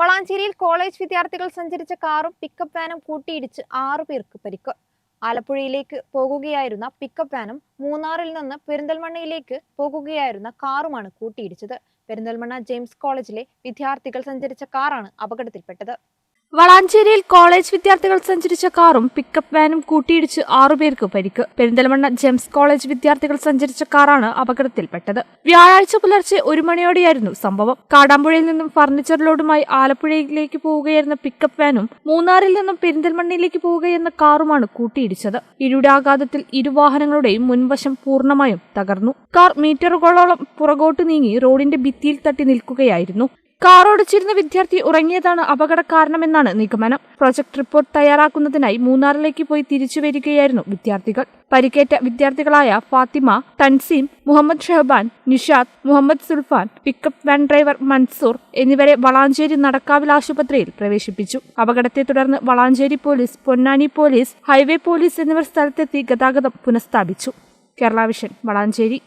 വളാഞ്ചേരിയിൽ college വിദ്യാർത്ഥികൾ സഞ്ചരിച്ച കാറും പിക്കപ്പ് വാനും കൂട്ടിയിടിച്ച് ആറു പേർക്ക് പരിക്ക്. ആലപ്പുഴയിലേക്ക് പോകുകയായിരുന്ന പിക്കപ്പ് വാനും മൂന്നാറിൽ നിന്ന് പെരിന്തൽമണ്ണയിലേക്ക് പോകുകയായിരുന്ന കാറുമാണ് കൂട്ടിയിടിച്ചത്. പെരിന്തൽമണ്ണ ജെയിംസ് കോളേജിലെ വിദ്യാർത്ഥികൾ സഞ്ചരിച്ച കാറാണ് അപകടത്തിൽപ്പെട്ടത്. വളാഞ്ചേരിയിൽ കോളേജ് വിദ്യാർത്ഥികൾ സഞ്ചരിച്ച കാറും പിക്കപ്പ് വാനും കൂട്ടിയിടിച്ച് ആറുപേർക്ക് പരിക്ക്. പെരിന്തൽമണ്ണ ജെംസ് കോളേജ് വിദ്യാർത്ഥികൾ സഞ്ചരിച്ച കാറാണ് അപകടത്തിൽപ്പെട്ടത്. വ്യാഴാഴ്ച പുലർച്ചെ ഒരു മണിയോടെയായിരുന്നു സംഭവം. കാടാമ്പുഴയിൽ നിന്നും ഫർണിച്ചർ ലോഡുമായി ആലപ്പുഴയിലേക്ക് പോവുകയായിരുന്ന പിക്കപ്പ് വാനും മൂന്നാറിൽ നിന്നും പെരിന്തൽമണ്ണയിലേക്ക് പോവുകയെന്ന കാറുമാണ് കൂട്ടിയിടിച്ചത്. ഇരുടാഘാതത്തിൽ ഇരുവാഹനങ്ങളുടെയും മുൻവശം പൂർണമായും തകർന്നു. കാർ മീറ്ററുകളോളം പുറകോട്ട് നീങ്ങി റോഡിന്റെ ഭിത്തിയിൽ തട്ടി നിൽക്കുകയായിരുന്നു. കാർ ഓടിച്ചിരുന്ന വിദ്യാർത്ഥി ഉറങ്ങിയതാണ് അപകട കാരണമെന്നാണ് നിഗമനം. പ്രൊജക്ട് റിപ്പോർട്ട് തയ്യാറാക്കുന്നതിനായി മൂന്നാറിലേക്ക് പോയി തിരിച്ചു വരികയായിരുന്നു വിദ്യാർത്ഥികൾ. പരിക്കേറ്റ വിദ്യാർത്ഥികളായ Fathima Thanseem Muhammad Shehaban Nishad Muhammad Sulfan pickup van driver Mansoor എന്നിവരെ വളാഞ്ചേരി നടക്കാവിൽ ആശുപത്രിയിൽ പ്രവേശിപ്പിച്ചു. അപകടത്തെ തുടർന്ന് Valanchery police Ponnani police highway police എന്നിവർ സ്ഥലത്തെത്തി ഗതാഗതം പുനഃസ്ഥാപിച്ചു. കേരള വിഷൻ വളാഞ്ചേരി.